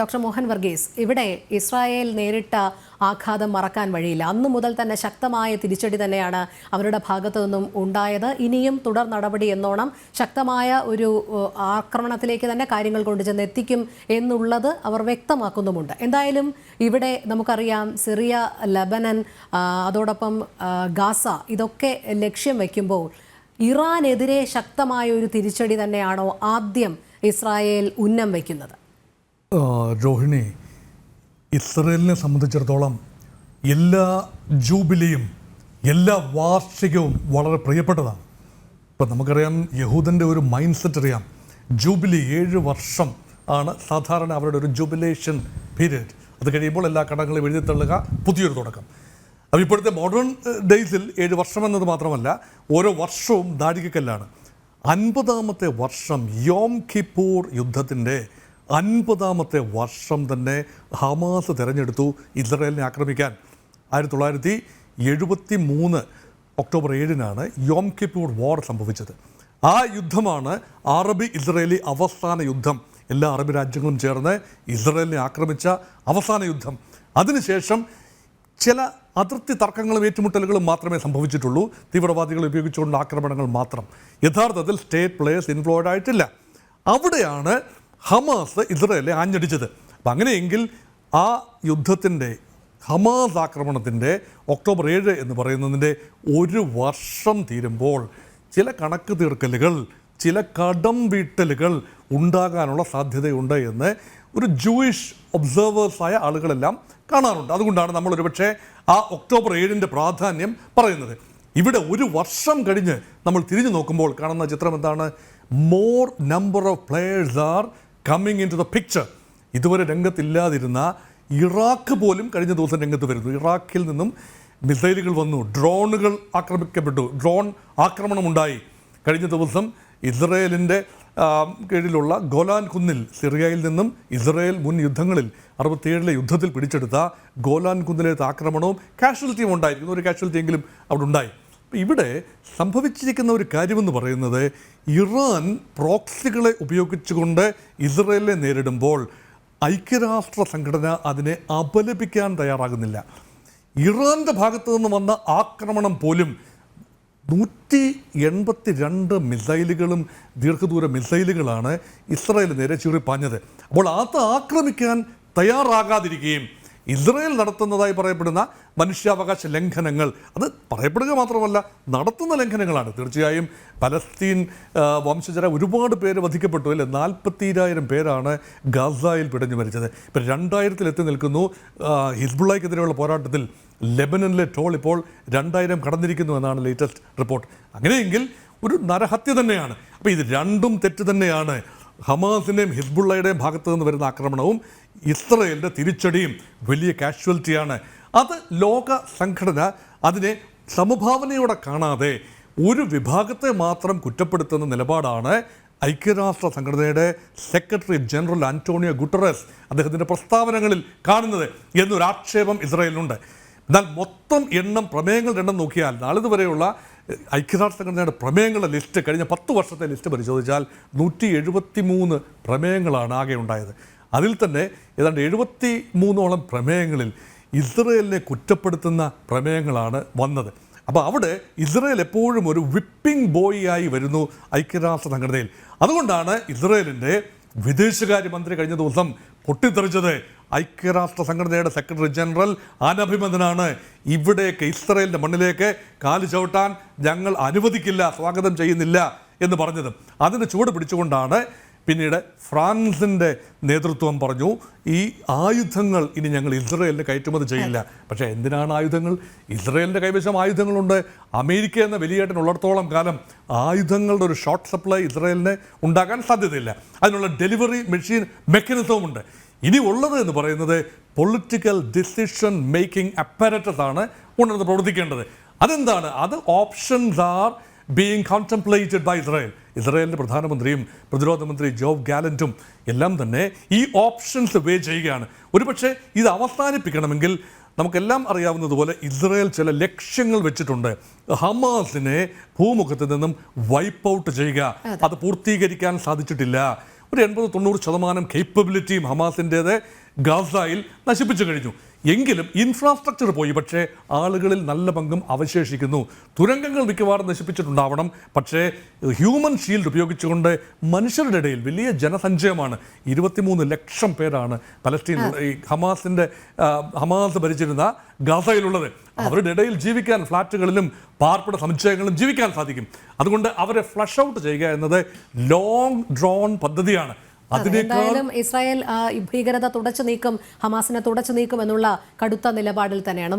Doctor Mohan Varghese ഇവിടെ Israel നേരിട്ട ആഘാതം മറക്കാൻ വഴിയില്ല. അന്നു മുതൽ തന്നെ ശക്തമായ തിരിച്ചടി തന്നെയാണ് അവരുടെ ഭാഗത്തു നിന്നും ഉണ്ടായത്. ഇനിയും തുടർ നടപടി എന്നോണം ശക്തമായ ഒരു ആക്രമണത്തിലേക്ക് തന്നെ കാര്യങ്ങൾ കൊണ്ടുചെന്ന് എത്തിക്കും എന്നുള്ളത് അവർ വ്യക്തമാക്കുന്നുമുണ്ട്. എന്തായാലും ഇവിടെ നമുക്കറിയാം സിറിയ ലബനൻ അതോടൊപ്പം ഗാസ ഇതൊക്കെ ലക്ഷ്യം വയ്ക്കുമ്പോൾ ഇറാനെതിരെ ശക്തമായ ഒരു തിരിച്ചടി തന്നെയാണോ ആദ്യം ഇസ്രായേൽ ഉന്നം വയ്ക്കുന്നത്? രോഹിണി ഇസ്രയേലിനെ സംബന്ധിച്ചിടത്തോളം എല്ലാ ജൂബിലിയും എല്ലാ വാർഷികവും വളരെ പ്രിയപ്പെട്ടതാണ്. ഇപ്പം നമുക്കറിയാം യഹൂദന്റെ ഒരു മൈൻഡ് സെറ്റ് അറിയാം. ജൂബിലി ഏഴ് വർഷം ആണ് സാധാരണ അവരുടെ ഒരു ജൂബിലേഷൻ പീരീഡ് അത് കഴിയുമ്പോൾ എല്ലാ കടങ്ങളും എഴുതി തള്ളുക പുതിയൊരു തുടക്കം. അപ്പോൾ ഇപ്പോഴത്തെ മോഡേൺ ഡേയ്സിൽ ഏഴ് വർഷം എന്നത് മാത്രമല്ല ഓരോ വർഷവും ദാരികക്കല്ലാണ്. അൻപതാമത്തെ വർഷം യോം കിപ്പൂർ യുദ്ധത്തിന്റെ അൻപതാമത്തെ വർഷം തന്നെ ഹമാസ് തിരഞ്ഞെടുത്തു ഇസ്രയേലിനെ ആക്രമിക്കാൻ. ആയിരത്തി തൊള്ളായിരത്തി എഴുപത്തി മൂന്ന് ഒക്ടോബർ ഏഴിനാണ് യോം കിപ്പൂർ വാർ സംഭവിച്ചത്. ആ യുദ്ധമാണ് അറബി ഇസ്രയേലി അവസാന യുദ്ധം. എല്ലാ അറബ് രാജ്യങ്ങളും ചേർന്ന് ഇസ്രയേലിനെ ആക്രമിച്ച അവസാന യുദ്ധം. അതിനുശേഷം ചില അതിർത്തി തർക്കങ്ങളും ഏറ്റുമുട്ടലുകളും മാത്രമേ സംഭവിച്ചിട്ടുള്ളൂ. തീവ്രവാദികൾ ഉപയോഗിച്ചുകൊണ്ട് ആക്രമണങ്ങൾ മാത്രം. യഥാർത്ഥത്തിൽ സ്റ്റേറ്റ് പ്ലേയേഴ്സ് ഇൻവോൾവ് ആയിട്ടില്ല. അവിടെയാണ് ഹമാസ് ഇസ്രയേലെ ആഞ്ഞടിച്ചത്. അപ്പം അങ്ങനെയെങ്കിൽ ആ യുദ്ധത്തിന്റെ ഹമാസ് ആക്രമണത്തിന്റെ ഒക്ടോബർ ഏഴ് എന്ന് പറയുന്നതിന്റെ ഒരു വർഷം തീരുമ്പോൾ ചില കണക്ക് തീർക്കലുകൾ ചില കടം വീട്ടലുകൾ ഉണ്ടാകാനുള്ള സാധ്യതയുണ്ട് എന്ന് ഒരു ജൂയിഷ് ഒബ്സർവേഴ്സായ ആളുകളെല്ലാം കാണാറുണ്ട്. അതുകൊണ്ടാണ് നമ്മൾ ഒരുപക്ഷെ ആ ഒക്ടോബർ ഏഴിന്റെ പ്രാധാന്യം പറയുന്നത്. ഇവിടെ ഒരു വർഷം കഴിഞ്ഞ് നമ്മൾ തിരിഞ്ഞു നോക്കുമ്പോൾ കാണുന്ന ചിത്രം എന്താണ്? More number of players are coming into the picture ഇതുവരെ രംഗത്തില്ലാതിരുന്ന ഇറാഖ് പോലും കഴിഞ്ഞ ദിവസം രംഗത്ത് വരുന്നു. ഇറാഖിൽ നിന്നും മിസൈലുകൾ വന്നു. ഡ്രോണുകൾ ആക്രമിക്കപ്പെട്ടു. ഡ്രോൺ ആക്രമണമുണ്ടായി. കഴിഞ്ഞ ദിവസം ഇസ്രയേലിന്റെ കീഴിലുള്ള ഗോലാൻ കുന്നിൽ സിറിയയിൽ നിന്നും ഇസ്രയേൽ മുൻ യുദ്ധങ്ങളിൽ അറുപത്തിയേഴിലെ യുദ്ധത്തിൽ പിടിച്ചെടുത്ത ഗോലാൻ കുന്നിലേത്ത ആക്രമണവും കാഷ്വലിറ്റിയും ഉണ്ടായിരിക്കുന്നു ഒരു കാഷ്വൽറ്റിയെങ്കിലും അവിടെ ഉണ്ടായി. ഇവിടെ സംഭവിച്ചിരിക്കുന്ന ഒരു കാര്യമെന്ന് പറയുന്നത് ഇറാൻ പ്രോക്സികളെ ഉപയോഗിച്ചുകൊണ്ട് ഇസ്രയേലിനെ നേരിടുമ്പോൾ ഐക്യരാഷ്ട്ര സംഘടന അതിനെ അപലപിക്കാൻ തയ്യാറാകുന്നില്ല. ഇറാന്റെ ഭാഗത്തു നിന്ന് വന്ന ആക്രമണം പോലും നൂറ്റി എൺപത്തി രണ്ട് മിസൈലുകളും ദീർഘദൂര മിസൈലുകളാണ് ഇസ്രായേൽ നേരെ ചീറിപ്പാഞ്ഞത്. അപ്പോൾ അത് ആക്രമിക്കാൻ തയ്യാറാകാതിരിക്കുകയും ഇസ്രായേൽ നടത്തുന്നതായി പറയപ്പെടുന്ന മനുഷ്യാവകാശ ലംഘനങ്ങൾ. അത് പറയപ്പെടുക മാത്രമല്ല നടത്തുന്ന ലംഘനങ്ങളാണ്. തീർച്ചയായും പലസ്തീൻ വംശജരെ ഒരുപാട് പേര് വധിക്കപ്പെട്ടു. അല്ലേ? നാൽപ്പത്തിരായിരം പേരാണ് ഗാസയിൽ പിടഞ്ഞു മരിച്ചത്. ഇപ്പം രണ്ടായിരത്തിൽ എത്തി നിൽക്കുന്നു. ഹിസ്ബുള്ളക്കെതിരെയുള്ള പോരാട്ടത്തിൽ ലെബനനിലെ ടോൾ ഇപ്പോൾ രണ്ടായിരം കടന്നിരിക്കുന്നു എന്നാണ് ലേറ്റസ്റ്റ് റിപ്പോർട്ട് അങ്ങനെയെങ്കിൽ ഒരു നരഹത്യ തന്നെയാണ്. അപ്പോൾ ഇത് രണ്ടും തെറ്റ് തന്നെയാണ്. ഹമാസിന്റെയും ഹിസ്ബുള്ളയുടെയും ഭാഗത്തു നിന്ന് വരുന്ന ആക്രമണവും ഇസ്രയേലിന്റെ തിരിച്ചടിയും വലിയ കാഷ്വാലിറ്റിയാണ്. അത് ലോക സംഘടന അതിനെ സമഭാവനയോടെ കാണാതെ ഒരു വിഭാഗത്തെ മാത്രം കുറ്റപ്പെടുത്തുന്ന നിലപാടാണ് ഐക്യരാഷ്ട്ര സംഘടനയുടെ സെക്രട്ടറി ജനറൽ ആന്റോണിയോ ഗുട്ടറസ് അദ്ദേഹത്തിന്റെ പ്രസ്താവനകളിൽ കാണുന്നത് എന്നൊരു ആക്ഷേപം ഇസ്രായേലിനുണ്ട്. എന്നാൽ മൊത്തം എണ്ണം പ്രമേയങ്ങളുടെ എണ്ണം നോക്കിയാൽ നാളിതുവരെയുള്ള ഐക്യരാഷ്ട്ര സംഘടനയുടെ പ്രമേയങ്ങളുടെ ലിസ്റ്റ് കഴിഞ്ഞ പത്ത് വർഷത്തെ ലിസ്റ്റ് പരിശോധിച്ചാൽ നൂറ്റി എഴുപത്തി മൂന്ന് പ്രമേയങ്ങളാണ് ആകെ ഉണ്ടായത്. അതിൽ തന്നെ ഏതാണ്ട് എഴുപത്തി മൂന്നോളം പ്രമേയങ്ങളിൽ ഇസ്രയേലിനെ കുറ്റപ്പെടുത്തുന്ന പ്രമേയങ്ങളാണ് വന്നത്. അപ്പോൾ അവിടെ ഇസ്രയേൽ എപ്പോഴും ഒരു വിപ്പിംഗ് ബോയിയായി വരുന്നു ഐക്യരാഷ്ട്ര സംഘടനയിൽ അതുകൊണ്ടാണ് ഇസ്രയേലിന്റെ വിദേശകാര്യമന്ത്രി കഴിഞ്ഞ ദിവസം പൊട്ടിത്തെറിച്ചത്. ഐക്യരാഷ്ട്ര സംഘടനയുടെ സെക്രട്ടറി ജനറൽ അനഭിമതനാണ് ഇവിടേക്ക് ഇസ്രയേലിന്റെ മണ്ണിലേക്ക് കാൽ ചവിട്ടാൻ ഞങ്ങൾ അനുവദിക്കില്ല സ്വാഗതം ചെയ്യുന്നില്ല എന്ന് പറഞ്ഞത്. അതിന് ചൂട് പിടിച്ചുകൊണ്ടാണ് പിന്നീട് ഫ്രാൻസിന്റെ നേതൃത്വം പറഞ്ഞു ഈ ആയുധങ്ങൾ ഇനി ഞങ്ങൾ ഇസ്രയേലിന് കയറ്റുമതി ചെയ്യില്ല. പക്ഷേ എന്തിനാണ് ആയുധങ്ങൾ? ഇസ്രയേലിന്റെ കൈവശം ആയുധങ്ങളുണ്ട്. അമേരിക്ക എന്ന വലിയേട്ടനുള്ളിടത്തോളം കാലം ആയുധങ്ങളുടെ ഒരു ഷോർട്ട് സപ്ലൈ ഇസ്രയേലിന് ഉണ്ടാക്കാൻ സാധ്യതയില്ല. അതിനുള്ള ഡെലിവറി മെഷീൻ മെക്കാനിസവും ഉണ്ട്. ഇനി ഉള്ളത് എന്ന് പറയുന്നത് പൊളിറ്റിക്കൽ ഡിസിഷൻ മേക്കിംഗ് അപ്പാരറ്റസ് ആണ് ഉണർന്ന് പ്രവർത്തിക്കേണ്ടത്. അതെന്താണ്? അത് options are being contemplated by Israel ഇസ്രായേലിന്റെ പ്രധാനമന്ത്രിയും പ്രതിരോധ മന്ത്രി ജോബ് ഗാലന്റും എല്ലാം തന്നെ ഈ ഓപ്ഷൻസ് വേ ചെയ്യുകയാണ്. ഒരുപക്ഷെ ഇത് അവസാനിപ്പിക്കണമെങ്കിൽ നമുക്കെല്ലാം അറിയാവുന്നതുപോലെ ഇസ്രായേൽ ചില ലക്ഷ്യങ്ങൾ വെച്ചിട്ടുണ്ട്. ഹമാസിനെ ഭൂമുഖത്ത് നിന്നും വൈപ്പ് ഔട്ട് ചെയ്യുക. അത് പൂർത്തീകരിക്കാൻ സാധിച്ചിട്ടില്ല. ഒരു എൺപത് തൊണ്ണൂറ് ശതമാനം കേപ്പബിലിറ്റിയും ഹമാസിന്റേത് ഗാസയിൽ നശിപ്പിച്ചു കഴിഞ്ഞു. എങ്കിലും ഇൻഫ്രാസ്ട്രക്ചർ പോയി. പക്ഷേ ആളുകളിൽ നല്ല പങ്കും അവശേഷിക്കുന്നു. തുരങ്കങ്ങൾ മിക്കവാറും നശിപ്പിച്ചിട്ടുണ്ടാവണം. പക്ഷേ ഹ്യൂമൻ ഷീൽഡ് ഉപയോഗിച്ചുകൊണ്ട് മനുഷ്യരുടെ ഇടയിൽ വലിയ ജനസഞ്ചയമാണ്. ഇരുപത്തിമൂന്ന് ലക്ഷം പേരാണ് പലസ്തീൻ ഈ ഹമാസിന്റെ ഹമാസ് ഭരിച്ചിരുന്ന ഗാസയിലുള്ളത്. അവരുടെ ഇടയിൽ ജീവിക്കാൻ ഫ്ലാറ്റുകളിലും പാർപ്പിട സമുച്ചയങ്ങളിലും ജീവിക്കാൻ സാധിക്കും. അതുകൊണ്ട് അവരെ ഫ്ലഷ് ഔട്ട് ചെയ്യുക എന്നത് ലോങ് ഡ്രോൺ പദ്ധതിയാണ്. എന്തായാലും ഇസ്രായേൽ ഭീകരത തുടച്ചു നീക്കും ഹമാസിനെ തുടച്ചു നീക്കും എന്നുള്ള കടുത്ത നിലപാടിൽ തന്നെയാണ്.